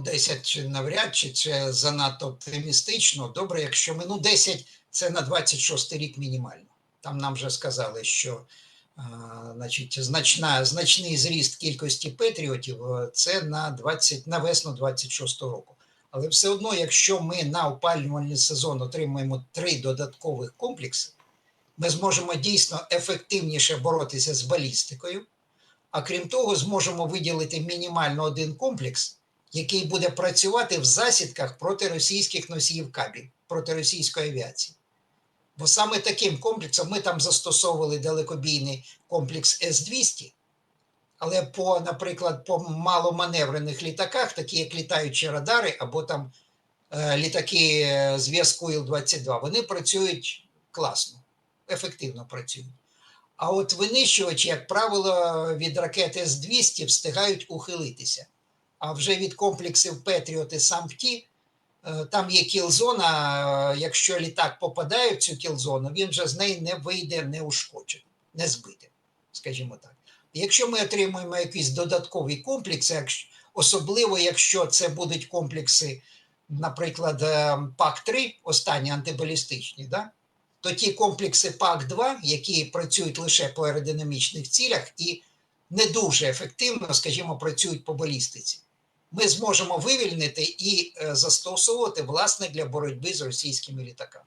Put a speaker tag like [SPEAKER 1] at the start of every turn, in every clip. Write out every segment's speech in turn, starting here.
[SPEAKER 1] 10 навряд чи це занадто оптимістично. Добре, якщо ми ну 10 це на 26 рік мінімально. Там нам вже сказали, що значить, значна, значний зріст кількості патріотів е, це на 20, на весну 26 року. Але все одно, якщо ми на опалювальний сезон отримаємо три додаткових комплекси, ми зможемо дійсно ефективніше боротися з балістикою. А крім того, зможемо виділити мінімально один комплекс, який буде працювати в засідках проти російських носіїв кабів, проти російської авіації. Бо саме таким комплексом ми там застосовували далекобійний комплекс С-200, але по, наприклад, по маломаневрених літаках, такі як літаючі радари або там е, літаки е, зв'язку Іл-22, вони працюють класно, ефективно працюють. А от винищувачі, як правило, від ракет С-200 встигають ухилитися. А вже від комплексів Петріот і Сампті, е, там є кілзона. Якщо літак попадає в цю кілзону, він вже з неї не вийде неушкодженим, не збитим, скажімо так. Якщо ми отримуємо якийсь додатковий комплекс, особливо якщо це будуть комплекси, наприклад, е, ПАК-3, останні антибалістичні, да? то ті комплекси ПАК-2, які працюють лише по аеродинамічних цілях і не дуже ефективно, скажімо, працюють по балістиці, ми зможемо вивільнити і е, застосовувати власне для боротьби з російськими літаками.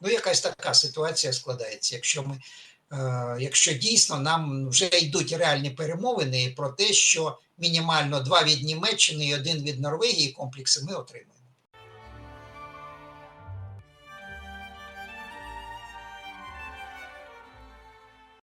[SPEAKER 1] Ну, якась така ситуація складається, якщо ми. е, Якщо дійсно нам вже йдуть реальні перемовини про те, що мінімально два від Німеччини і один від Норвегії комплекси ми отримаємо.